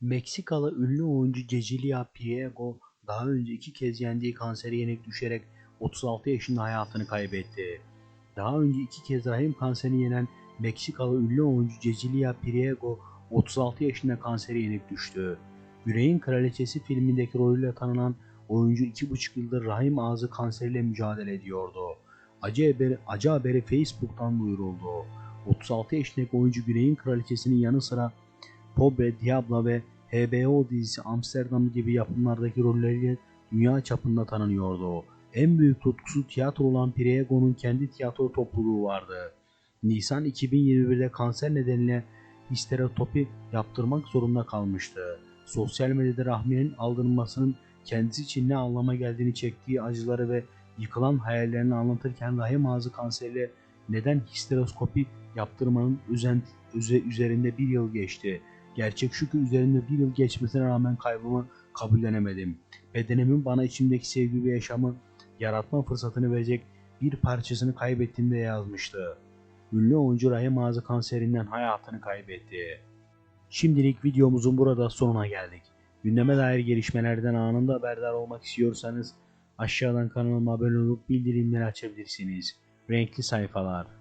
Meksikalı ünlü oyuncu Cecilia Priego daha önce iki kez yendiği kansere yenik düşerek 36 yaşında hayatını kaybetti. Daha önce iki kez rahim kanserini yenen Meksikalı ünlü oyuncu Cecilia Priego 36 yaşında kansere yenik düştü. Yüreğin Kraliçesi filmindeki rolüyle tanınan oyuncu 2,5 yıldır rahim ağzı kanseriyle mücadele ediyordu. Acı haberi, acı haberi Facebook'tan duyuruldu. 36 yaşındaki oyuncu Güney'in Kraliçesi'nin yanı sıra Pobre Diablo ve HBO dizisi Amsterdam gibi yapımlardaki rolleriyle dünya çapında tanınıyordu. En büyük tutkusu tiyatro olan Priego'nun kendi tiyatro topluluğu vardı. Nisan 2021'de kanser nedeniyle histerotopi yaptırmak zorunda kalmıştı. Sosyal medyada rahminin aldırılmasının kendisi için ne anlama geldiğini çektiği acıları ve yıkılan hayallerini anlatırken rahim ağzı kanseriyle neden histeroskopi yaptırmanın üzerinde bir yıl geçti. Gerçek şu ki üzerinde bir yıl geçmesine rağmen kaybımı kabullenemedim. Bedenimin bana içimdeki sevgi ve yaşamı yaratma fırsatını verecek bir parçasını kaybettiğimde yazmıştı. Ünlü oyuncu rahim ağzı kanserinden hayatını kaybetti. Şimdilik videomuzun burada sonuna geldik. Gündeme dair gelişmelerden anında haberdar olmak istiyorsanız aşağıdan kanalıma abone olup bildirimleri açabilirsiniz. Renkli sayfalar.